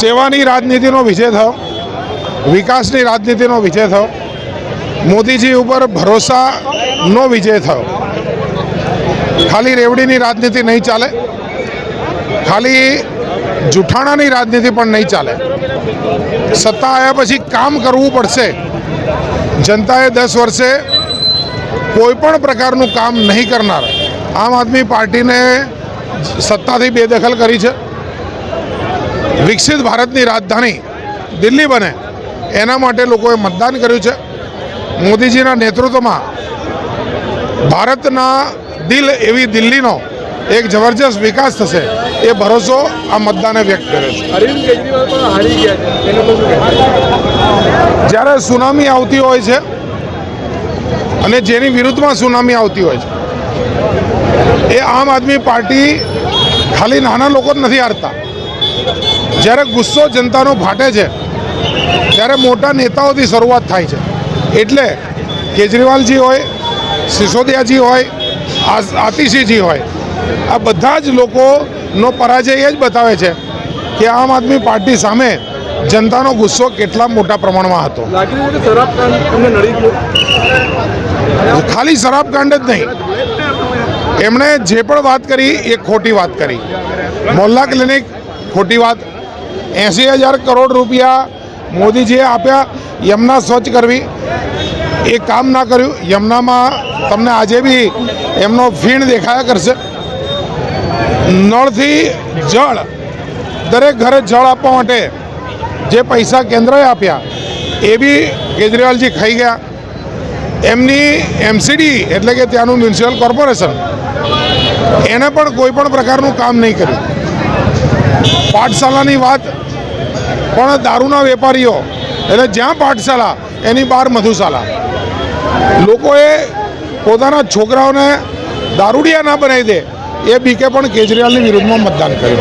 સેવાની રાજનીતિનો વિજય થયો, વિકાસની રાજનીતિનો વિજય થયો, મોદીજી ઉપર ભરોસાનો વિજય થયો. ખાલી રેવડીની રાજનીતિ નહીં ચાલે, ખાલી જૂઠાણાની રાજનીતિ પણ નહીં ચાલે. સત્તા આવ્યા પછી કામ કરવું પડશે. જનતાએ દસ વર્ષે કોઈ પણ પ્રકારનું કામ નહીં કરનાર. આમ આદમી પાર્ટીને સત્તાથી બેદખલ કરી છે. વિકસિત ભારતની રાજધાની દિલ્હી બને. એના માટે લોકોએ મતદાન કર્યું છે. મોદીજીના નેતૃત્વમાં ભારતના દિલ એવી દિલ્હીનો એક જબરજસ્ત વિકાસ થશે એ ભરોસો આ મતદાને વ્યક્ત કરે છે? જ્યારે સુનામી આવતી હોય છે અને જેની વિરુદ્ધમાં સુનામી આવતી હોય છે એ આમ આદમી પાર્ટી ખાલી નાના લોકો જ નથી હારતા. જ્યારે ગુસ્સો જનતાનો ફાટે છે ત્યારે મોટા નેતાઓથી શરૂઆત થાય છે. એટલે કેજરીવાલજી હોય સિસોદિયાજી હોય આતિશીજી હોય આ બધા જ લોકોનો પરાજય એ જ બતાવે છે કે આમ આદમી પાર્ટી સામે જનતાનો ગુસ્સો કેટલા મોટા પ્રમાણમાં હતો. ખાલી શરાબકાંડ જ નહીં. એમણે જે પણ વાત કરી એ ખોટી વાત કરી. મોહલ્લા ક્લિનિક ખોટી વાત એંસી હજાર કરોડ રૂપિયા મોદીજીએ આપ્યા. યમુના સ્વચ્છ કરવી. એ કામ ના કર્યું. યમુનામાં તમને આજે બી એમનો ફીણ દેખાયા કરશે. નળથી જળ, દરેક ઘરે જળ આપવા માટે જે પૈસા કેન્દ્રએ આપ્યા, એ બી કેજરીવાલજી ખાઈ ગયા. એમની એમસીડી એટલે કે ત્યાંનું મ્યુનિસિપલ કોર્પોરેશન, એને પણ કોઈ પણ પ્રકારનું કામ નહીં કર્યું. પાઠશાલાની વાત. પણ દારૂના વેપારીઓ, એટલે જ્યાં પાઠશાલા, એની બહાર મધુશાલા. લોકોએ પોતાના છોકરાઓને દારૂડિયા ના બનાવી દે, એ બીકે પણ કેજરીવાલની વિરુદ્ધમાં મતદાન કર્યું.